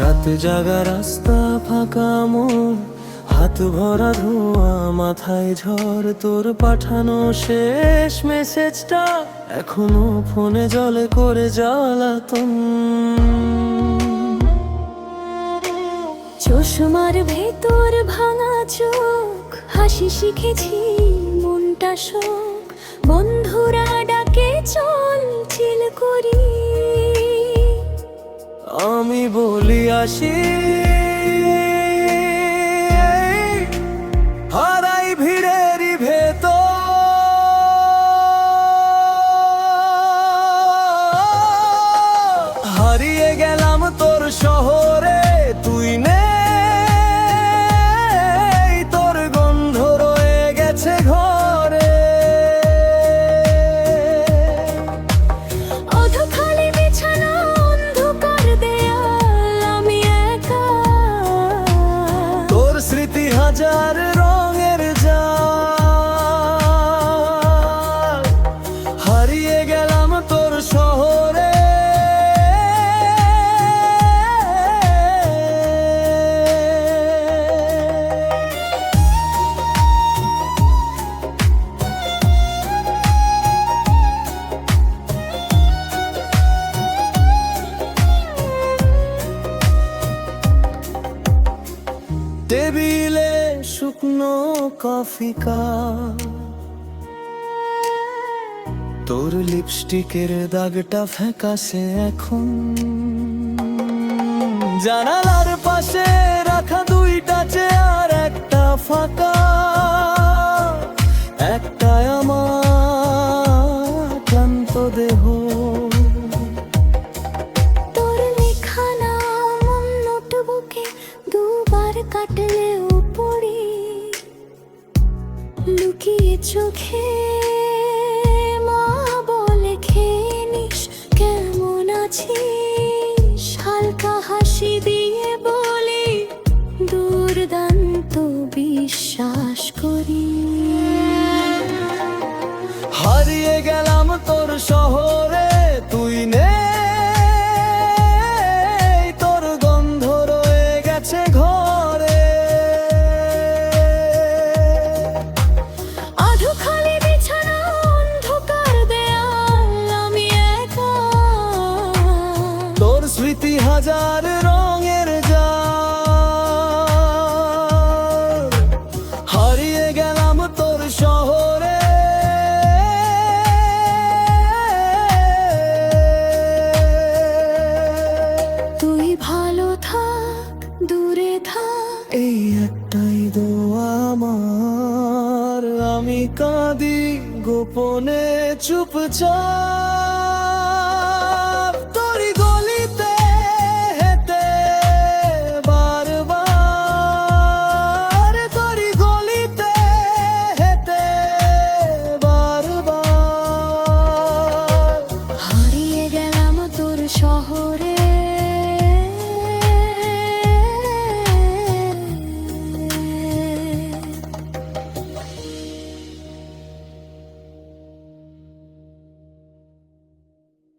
রাত জাগা রাস্তা, ফাঁকা মোর হাত ভরা ধোয়া, মাথায় ঝড়, তোর পাঠানো শেষ মেসেজটা এখনও ফোনে জলে করে জ্বালাতন। চশমার ভেতর ভাঙা চোখ, হাসি শিখেছি, মনটা শোক। বন্ধুরা ডাকে, চল চিল করি। বলি আসি হারাই ভিড়ের ভেতর। হারিয়ে গেলাম তোর শহরে। টেবিলে শুকনো কফি তোর লিপস্টিকের দাগটা ফ্যাকাশে এখন। জানালার পাশে রাখা দুইটা চেয়ার, একটা ফাঁকা। কাটলেও পড়ি লুকিয়ে চোখে। মা বলে, খেয়ে নিস, কেমন আছিস? হালকা হাসি দিয়ে বলি, দুর্দান্ত বিশ্বাস করি। হারিয়ে গেলাম তোর শহরে স্মৃতি হাজার রঙের যা হারিয়ে গেলাম তোর শহরে। তুই ভালো থাক দূরে থাক। এই একটাই দোয়া আমার। আমি কাঁদি গোপনে চুপচাপ। শহরে